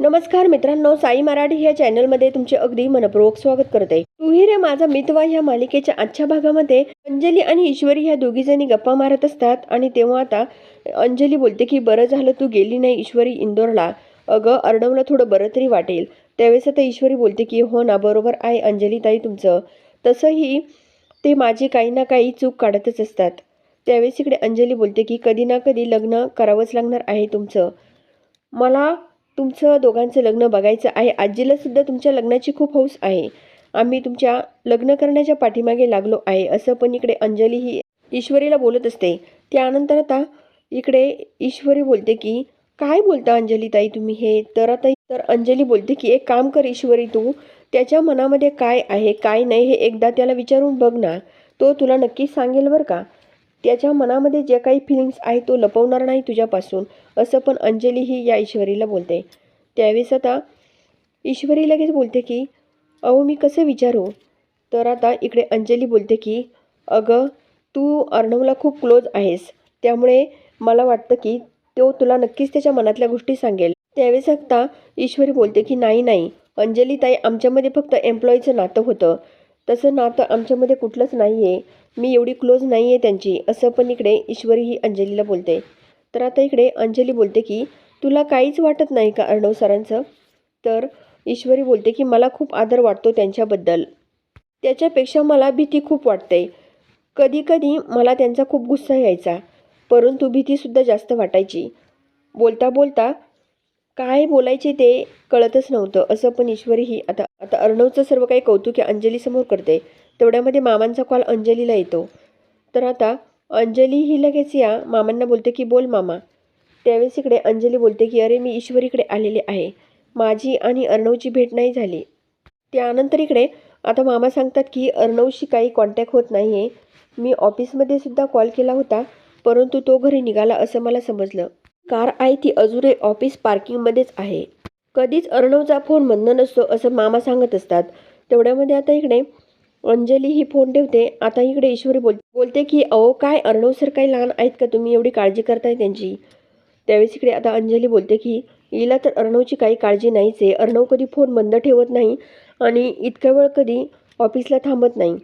नमस्कार मित्रांनो साई मराठी या चॅनलमध्ये तुमचे अगदी मनपूर्वक स्वागत करते. तुही रे माझा मितवा या मालिकेच्या आजच्या भागामध्ये अंजली आणि ईश्वरी ह्या दोघीजणी गप्पा मारत असतात आणि तेव्हा आता अंजली बोलते की बरं झालं तू गेली नाही ईश्वरी इंदोरला. अगं अर्णवला थोडं बरं तरी वाटेल. त्यावेळेस आता ईश्वरी बोलते की हो ना बरोबर आहे अंजली ताई तुमचं. तसंही ते माझी काही ना काही चूक काढतच असतात. त्यावेळेस इकडे अंजली बोलते की कधी ना कधी लग्न करावंच लागणार आहे तुमचं. मला तुमचं दोघांचं लग्न बघायचं आहे. आजीलासुद्धा तुमच्या लग्नाची खूप हौस आहे. आम्ही तुमच्या लग्न करण्याच्या पाठीमागे लागलो आहे. असं पण इकडे अंजली ही ईश्वरीला बोलत असते. त्यानंतर आता इकडे ईश्वरी बोलते की काय बोलता अंजली ताई तुम्ही हे? तर आता तर अंजली बोलते की एक काम कर ईश्वरी तू त्याच्या मनामध्ये काय आहे काय नाही हे एकदा त्याला विचारून बघ ना. तो तुला नक्कीच सांगेल बरं का? त्याच्या मनामध्ये जे काही फिलिंग्स आहे तो लपवणार नाही तुझ्यापासून. असं पण अंजली ही या ईश्वरीला बोलते. त्यावेळेस आता ईश्वरी लगेच बोलते की अहो मी कसं विचारू? तर आता इकडे अंजली बोलते की अगं तू अर्णवला खूप क्लोज आहेस. त्यामुळे मला वाटतं की तो तुला नक्कीच त्याच्या मनातल्या गोष्टी सांगेल. त्यावेळेस आता ईश्वरी बोलते की नाही नाही. अंजली ताई आमच्यामध्ये फक्त एम्प्लॉईचं नातं होतं. तसं नातं आमच्यामध्ये कुठलंच नाही आहे मी एवढी क्लोज नाही आहे त्यांची असं पण इकडे ईश्वरी ही अंजलीला बोलते. तर आता इकडे अंजली बोलते की तुला काहीच वाटत नाही का अर्णव सरांचं? तर ईश्वरी बोलते की मला खूप आदर वाटतो त्यांच्याबद्दल. त्याच्यापेक्षा मला भीती खूप वाटते. कधीकधी मला त्यांचा खूप गुस्सा यायचा परंतु भीतीसुद्धा जास्त वाटायची. बोलता बोलता काय बोलायचे ते कळतच नव्हतं असं पण ईश्वरी ही आता आता अर्णवचं सर्व काही कौतुक अंजलीसमोर करते. तेवढ्यामध्ये मामांचा कॉल अंजलीला येतो. तर आता अंजली ही लगेच या मामांना बोलते की बोल मामा. त्यावेळेस इकडे अंजली बोलते की अरे मी ईश्वरीकडे आलेले आहे. माझी आणि अर्णवची भेट नाही झाली. त्यानंतर इकडे आता मामा सांगतात की अर्णवशी काही कॉन्टॅक्ट होत नाही आहे मी ऑफिसमध्ये सुद्धा कॉल केला होता परंतु तो घरी निघाला असं मला समजलं. कार आहे ती अजूनही ऑफिस पार्किंगमध्येच आहे. कधीच अर्णवचा फोन म्हणणं नसतो असं मामा सांगत असतात. तेवढ्यामध्ये आता इकडे अंजली ही फोन ठेवते. आता इकडे ईश्वरी बोल बोलते की अहो काय अर्णव सर काही लहान आहेत का? तुम्ही एवढी काळजी करताय त्यांची? त्यावेळेस इकडे आता अंजली बोलते की हिला तर अर्णवची काही काळजी नाहीच आहे. अर्णव कधी फोन बंद ठेवत नाही आणि इतक्या वेळ कधी ऑफिसला थांबत नाही.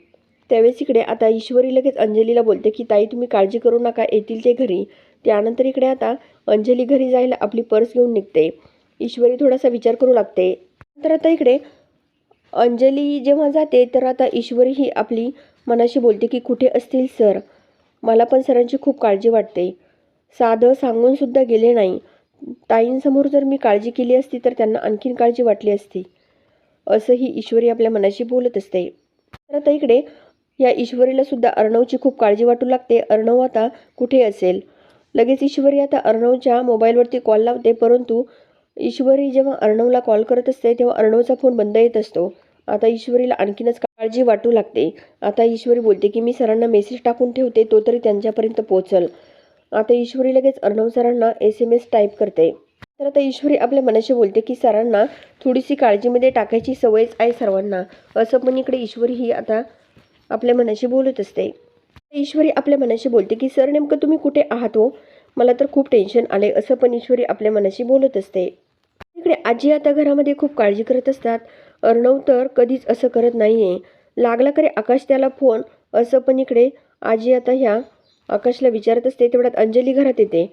त्यावेळेस इकडे आता ईश्वरी लगेच अंजलीला बोलते की ताई तुम्ही काळजी करू नका. येतील ते घरी. त्यानंतर इकडे आता अंजली घरी जायला आपली पर्स घेऊन निघते. ईश्वरी थोडासा विचार करू लागते. तर आता इकडे अंजली जेव्हा जाते तर आता ईश्वरी ही आपली मनाशी बोलते की कुठे असतील सर? मला पण सरांची खूप काळजी वाटते. साधं सांगूनसुद्धा गेले नाही. ताईंसमोर जर मी काळजी केली असती तर त्यांना आणखीन काळजी वाटली असती. असंही ईश्वरी आपल्या मनाशी बोलत असते. तर आता इकडे या ईश्वरीला सुद्धा अर्णवची खूप काळजी वाटू लागते. अर्णव आता कुठे असेल? लगेच ईश्वरी आता अर्णवच्या मोबाईलवरती कॉल लावते परंतु ईश्वरी जेव्हा अर्णवला कॉल करत असते तेव्हा अर्णवचा फोन बंद येत असतो. आता ईश्वरीला आणखीनच काळजी वाटू लागते. आता ईश्वरी बोलते की मी सरांना मेसेज टाकून ठेवते तो तरी त्यांच्यापर्यंत पोहोचल. आता ईश्वरी लगेच अर्णव सरांना एस एम एस टाईप करते. तर आता ईश्वरी आपल्या मनाशी बोलते की सरांना थोडीशी काळजीमध्ये टाकायची सवयच आहे सर्वांना. असं पण इकडे ईश्वरी ही आता आपल्या मनाशी बोलत असते. ईश्वरी आपल्या मनाशी बोलते की सर नेमकं तुम्ही कुठे आहात हो? मला तर खूप टेन्शन आले असं पण ईश्वरी आपल्या मनाशी बोलत असते. इकडे आजी आता घरामध्ये खूप काळजी करत असतात. अर्णव तर कधीच असं करत नाही आहे लागला करे आकाश त्याला फोन. असं पण इकडे. आजी आता ह्या आकाशला विचारत असते तेवढ्यात अंजली घरात येते.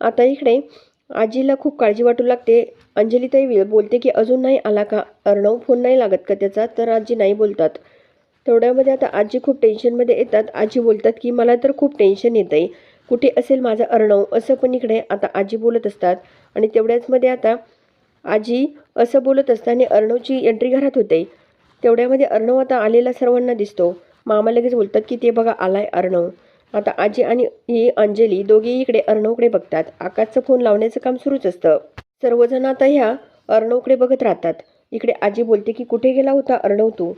आता इकडे आजीला खूप काळजी वाटू लागते. अंजली ताई बोलते की अजून नाही आला का? अर्णव फोन नाही लागत का त्याचा? तर आजी नाही बोलतात. तेवढ्यामध्ये आता आजी खूप टेन्शनमध्ये येतात. आजी बोलतात की मला तर खूप टेन्शन येतं आहे कुठे असेल माझा अर्णव? असं पण इकडे आता आजी बोलत असतात. आणि तेवढ्याचमध्ये आता आजी असं बोलत असताना अर्णवची एंट्री घरात होते. तेवढ्यामध्ये अर्णव आता आलेला सर्वांना दिसतो. मामा लगेच बोलतात की ते बघा आलाय अर्णव. आता आजी आणि ही अंजली दोघेही इकडे अर्णवकडे बघतात. आकाशचं फोन लावण्याचं काम सुरूच असतं. सर्वजण आता ह्या अर्णवकडे बघत राहतात. इकडे आजी बोलते की कुठे गेला होता अर्णव तू?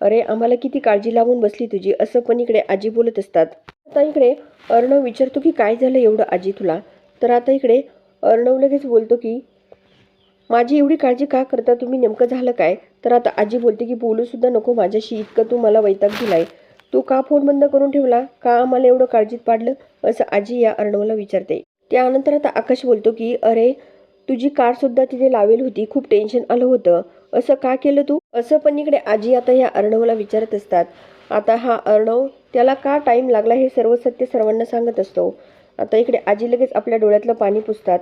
अरे आम्हाला किती काळजी लावून बसली तुझी असं पण इकडे आजी बोलत असतात. आता इकडे अर्णव विचारतो की काय झालं एवढं आजी तुला? तर आता इकडे अर्णव लगेच बोलतो की माझी एवढी काळजी का करता? तुम्ही नेमकं झालं काय? तर आता आजी बोलते की बोलूसुद्धा नको माझ्याशी इतकं तू मला वैताग दिलाय. तू का फोन बंद करून ठेवला? का आम्हाला एवढं काळजीत पाडलं? असं आजी या अर्णवला विचारते. त्यानंतर आता आकाश बोलतो की अरे तुझी कारसुद्धा तिथे लावेल होती. खूप टेन्शन आलं होतं. असं का केलं तू? असं पण इकडे आजी आता या अर्णवला विचारत असतात. आता हा अर्णव त्याला का टाईम लागला हे सर्व सत्य सर्वांना सांगत असतो. आता इकडे आजी लगेच आपल्या डोळ्यातलं पाणी पुसतात.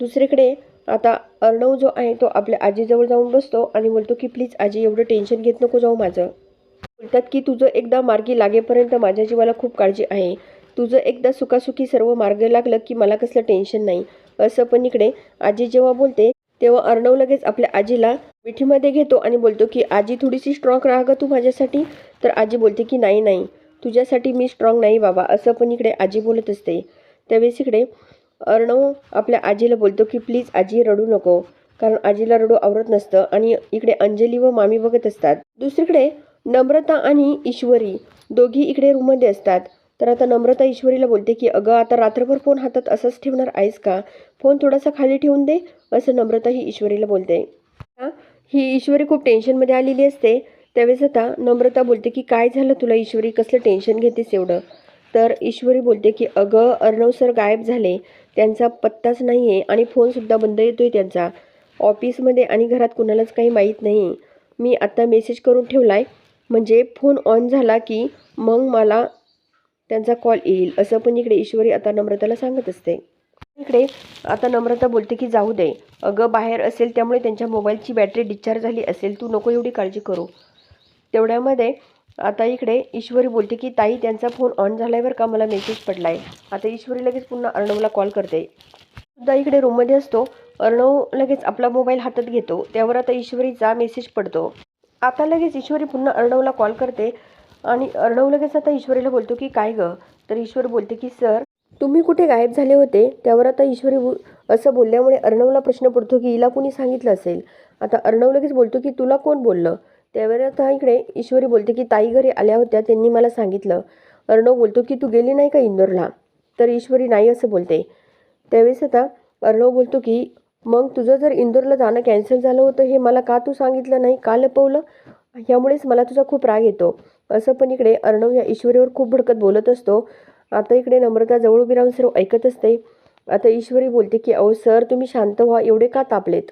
दुसरीकडे आता अर्णव जो आहे तो आपल्या आजीजवळ जाऊन बसतो आणि बोलतो की प्लीज आजी एवढं टेन्शन घेत नको जाऊ माझं. बोलतात की तुझं एकदा मार्गी लागेपर्यंत माझ्या जीवाला खूप काळजी आहे. तुझं एकदा सुखासुखी सर्व मार्ग लागलं की मला कसलं टेन्शन नाही. असं पण इकडे आजी जेव्हा बोलते तेव्हा अर्णव लगेच आपल्या आजीला मिठीमध्ये घेतो आणि बोलतो की आजी थोडीशी स्ट्रॉंग राहा गं तू माझ्यासाठी. तर आजी बोलते की नाही नाही. तुझ्यासाठी मी स्ट्रॉंग नाही बाबा. असं पण इकडे आजी बोलत असते. त्यावेळेस इकडे अर्णव आपल्या आजीला बोलतो की प्लीज आजी रडू नको कारण आजीला रडू आवरत नसतं आणि इकडे अंजली व मामी बघत असतात. दुसरीकडे नम्रता आणि ईश्वरी दोघी इकडे रूममध्ये असतात. तर आता नम्रता ईश्वरीला बोलते की अगं आता रात्रभर फोन हातात असंच ठेवणार आहेस का? फोन थोडासा खाली ठेवून दे असं नम्रता ही ईश्वरीला बोलते. ही ईश्वरी खूप टेन्शनमध्ये आलेली असते. त्यावेळेस आता नम्रता बोलते की काय झालं तुला ईश्वरी? कसलं टेन्शन घेतेस एवढं? तर ईश्वरी बोलते की अगं अर्णव सर गायब झाले. त्यांचा पत्ताच नाही आहे आणि फोनसुद्धा बंद येतो आहे त्यांचा. ऑफिसमध्ये आणि घरात कुणालाच काही माहीत नाही. मी आत्ता मेसेज करून ठेवला आहे म्हणजे फोन ऑन झाला की मग मला त्यांचा कॉल येईल. असं पण इकडे ईश्वरी आता नम्रताला सांगत असते. इकडे आता नम्रता बोलते की जाऊ दे. अगं बाहेर असेल त्यामुळे त्यांच्या मोबाईलची बॅटरी डिस्चार्ज झाली असेल. तू नको एवढी काळजी करू. तेवढ्यामध्ये आता इकडे ईश्वरी बोलते की ताई त्यांचा फोन ऑन झालाय बरं का? मला मेसेज पडला आहे आता ईश्वरी लगेच पुन्हा अर्णवला कॉल करते. सुद्धा इकडे रूममध्ये असतो. अर्णव लगेच आपला मोबाईल हातात घेतो. त्यावर आता ईश्वरीचा मेसेज पडतो. आता लगेच ईश्वरी पुन्हा अर्णवला कॉल करते आणि अर्णव लगेच आता ईश्वरीला बोलतो की काय गं? तर ईश्वर बोलते की सर तुम्ही कुठे गायब झाले होते? त्यावर आता ईश्वरी असं बोलल्यामुळे अर्णवला प्रश्न पडतो की हिला कुणी सांगितलं असेल? आता अर्णव लगेच बोलतो की तुला कोण बोललं? त्यावर आता इकडे ईश्वरी बोलते की ताई घरी आल्या होत्या त्यांनी मला सांगितलं. अर्णव बोलतो की तू गेली नाही का इंदोरला? तर ईश्वरी नाही असं बोलते. त्यावेळेस आता अर्णव बोलतो की मग तुझं जर इंदोरला जाणं कॅन्सल झालं होतं हे मला का तू सांगितलं नाही? का लपवलं? ह्यामुळेच मला तुझा खूप राग येतो. असं पण इकडे अर्णव या ईश्वरीवर खूप भडकत बोलत असतो. आता इकडे नम्रता जवळ उभी राहून सर्व ऐकत असते. आता ईश्वरी बोलते की अहो सर तुम्ही शांत व्हा एवढे का तापलेत?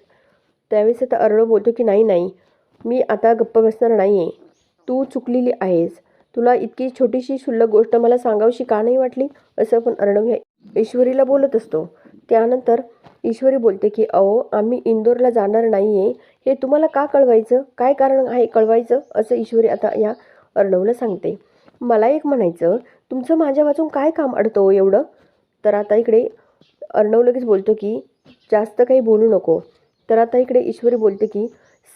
त्यावेळेस आता अर्णव बोलतो की नाही नाही. मी आता गप्प बसणार नाही आहे तू चुकलेली आहेस. तुला इतकी छोटीशी शुल्लक गोष्ट मला सांगावीशी का नाही वाटली? असं पण अर्णव ह्या ईश्वरीला बोलत असतो. त्यानंतर ईश्वरी बोलते की अहो आम्ही इंदोरला जाणार नाही आहे हे तुम्हाला का कळवायचं? काय कारण आहे कळवायचं? असं ईश्वरी आता या अर्णवला सांगते. मला एक म्हणायचं. तुमचं माझ्या वाचून काय काम अडतं हो एवढं? तर आता इकडे अर्णव लगेच बोलतो की जास्त काही बोलू नको. तर आता इकडे ईश्वरी बोलते की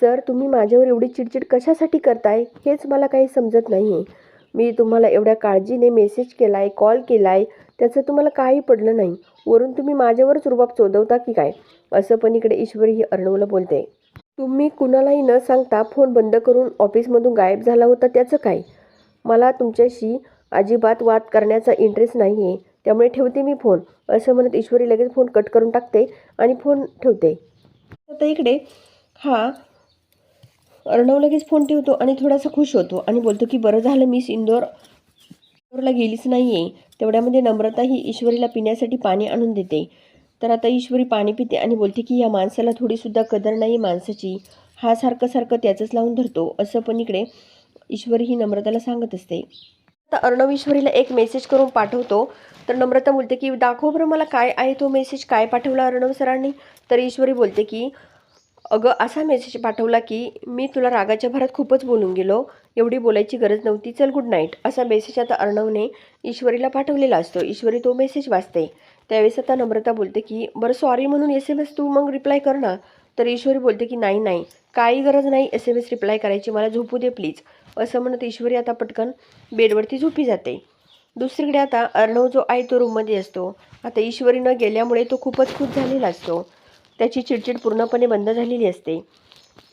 सर तुम्ही माझ्यावर एवढी चिडचिड कशासाठी करताय? हेच मला काही समजत नाही मी तुम्हाला एवढ्या काळजीने मेसेज केला आहे कॉल केला आहे त्याचं तुम्हाला काही पडलं नाही. वरून तुम्ही माझ्यावरच रुबाब चोदवता की काय? असं पण इकडे ईश्वरी ही अर्णवला बोलते. तुम्ही कुणालाही न सांगता फोन बंद करून ऑफिसमधून गायब झाला होता त्याचं काय? मला तुमच्याशी अजिबात वाद करण्याचा इंटरेस्ट नाही आहे त्यामुळे ठेवते मी फोन असं म्हणत ईश्वरी लगेच फोन कट करून टाकते आणि फोन ठेवते. आता इकडे हा अर्णव लगेच फोन ठेवतो आणि थोडासा खुश होतो आणि बोलतो की बरं झालं मी इंदोर. इंदोरला गेलीच नाही आहे तेवढ्यामध्ये नम्रता ही ईश्वरीला पिण्यासाठी पाणी आणून देते. तर आता ईश्वरी पाणी पिते आणि बोलते की या माणसाला थोडीसुद्धा कदर नाही माणसाची. हा सारखं सारखं त्याचंच लावून धरतो. असं पण इकडे ईश्वरी ही नम्रताला सांगत असते. आता अर्णव ईश्वरीला एक मेसेज करून पाठवतो. तर नम्रता बोलते की दाखव बरं मला काय आहे तो मेसेज काय पाठवला अर्णव सरांनी? तर ईश्वरी बोलते की अगं असा मेसेज पाठवला की मी तुला रागाच्या भरात खूपच बोलून गेलो. एवढी बोलायची गरज नव्हती. चल गुड नाईट असा मेसेज आता अर्णवने ईश्वरीला पाठवलेला असतो. ईश्वरी तो मेसेज वाचते. त्यावेळेस आता नम्रता बोलते की बरं सॉरी म्हणून एस एम एस तू मग रिप्लाय कर ना. तर ईश्वरी बोलते की नाही नाही. काही गरज नाही एस एम एस रिप्लाय करायची. मला झोपू दे प्लीज असं म्हणत ईश्वरी आता पटकन बेडवरती झोपी जाते. दुसरीकडे आता अर्णव जो आहे तो रूममध्ये असतो. आता ईश्वरीनं गेल्यामुळे तो खूपच खुश झालेला असतो. त्याची चिडचिड पूर्णपणे बंद झालेली असते.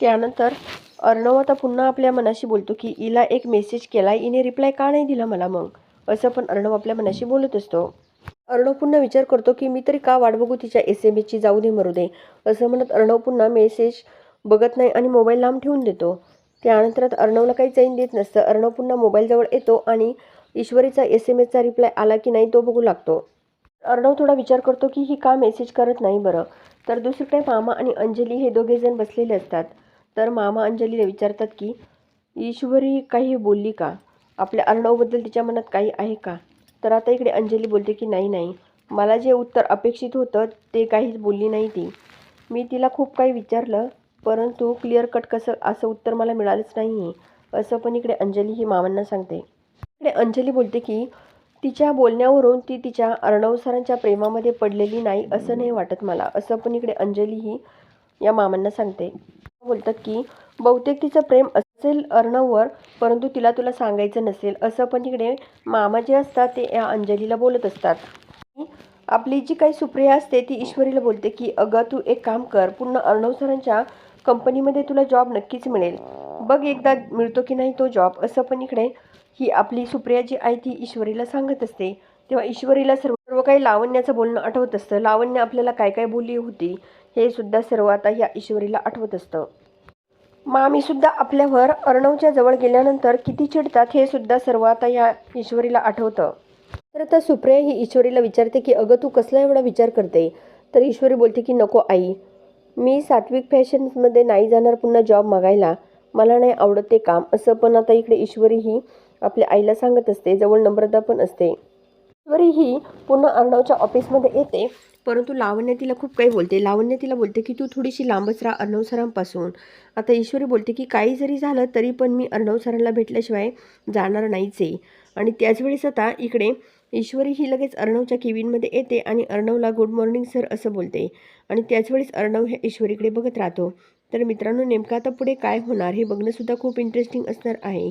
त्यानंतर अर्णव आता पुन्हा आपल्या मनाशी बोलतो की इला एक मेसेज केला इने रिप्लाय का नाही दिला मला मग? असं पण अर्णव आपल्या मनाशी बोलत असतो. अर्णव पुन्हा विचार करतो की मी तरी का वाट बघू तिच्या एस एम एसची जाऊ दे मरू दे. असं म्हणत अर्णव पुन्हा मेसेज बघत नाही आणि मोबाईल लांब ठेवून देतो. त्यानंतर आता अर्णवला काही चैन देत नसतं. अर्णव पुन्हा मोबाईलजवळ येतो आणि ईश्वरीचा एस एम एसचा रिप्लाय आला की नाही तो बघू लागतो. अर्णव थोडा विचार करतो की ही का मेसेज करत नाही बरं. तर दुसरीकडे मामा आणि अंजली हे दोघेजण बसलेले असतात. तर मामा अंजलीला विचारतात की ईश्वरी काही बोलली का? आपल्या अर्णवबद्दल तिच्या मनात काही आहे का? तर आता इकडे अंजली बोलते की नाही नाही. मला जे उत्तर अपेक्षित होतं ते काहीच बोलली नाही ती. मी तिला खूप काही विचारलं परंतु क्लिअर कट कसं असं उत्तर मला मिळालंच नाही आहे असं पण इकडे अंजली ही मामांना सांगते. इकडे अंजली बोलते की तिच्या बोलण्यावरून ती तिच्या अर्णव सरांच्या प्रेमामध्ये पडलेली नाही असं नाही वाटत मला. असं पण इकडे अंजली ही या मामांना सांगते. बोलतात की बहुतेक तिचं प्रेम असेल अर्णववर परंतु तिला तुला सांगायचं नसेल. असं पण इकडे मामा जे असतात ते या अंजलीला बोलत असतात. आपली जी काही सुप्रिया असते ती ईश्वरीला बोलते की अगं तू एक काम कर. पूर्ण अर्णव सरांच्या कंपनीमध्ये तुला जॉब नक्कीच मिळेल. बघ एकदा मिळतो की नाही तो जॉब असं पण इकडे ही आपली सुप्रिया जी आहे ती ईश्वरीला सांगत असते. तेव्हा ईश्वरीला सर्व सर्व काही लावण्याचं बोलणं आठवत असतं. लावण्य आपल्याला काय काय बोलली होती हे सुद्धा सर्व आता या ईश्वरीला आठवत असतं. मामी सुद्धा आपल्यावर अर्णवच्या जवळ गेल्यानंतर किती चिडतात हे सुद्धा सर्व आता या ईश्वरीला आठवतं. तर आता सुप्रिया ही ईश्वरीला विचारते की अगं तू कसला एवढा विचार करते? तर ईश्वरी बोलते की नको आई. मी सात्विक फॅशन्समध्ये नाही जाणार पुन्हा जॉब मागायला. मला नाही आवडत ते काम. असं पण आता इकडे ईश्वरी ही आपल्या आईला सांगत असते जवळ नम्रता पण असते. ईश्वरी ही पुन्हा अर्णवच्या ऑफिसमध्ये येते परंतु लावण्य तिला खूप काही बोलते. लावण्य तिला बोलते की तू थोडीशी लांबच राहा अर्णव सरांपासून. आता ईश्वरी बोलते की काही जरी झालं तरी पण मी अर्णव सरांना भेटल्याशिवाय जाणार नाहीच आहे. आणि त्याचवेळेस आता इकडे ईश्वरी ही लगेच अर्णवच्या केबिनमध्ये येते आणि अर्णवला गुड मॉर्निंग सर असं बोलते. आणि त्याचवेळेस अर्णव हे ईश्वरीकडे बघत राहतो. तर मित्रांनो नेमकं आता पुढे काय होणार हे बघणंसुद्धा खूप इंटरेस्टिंग असणार आहे.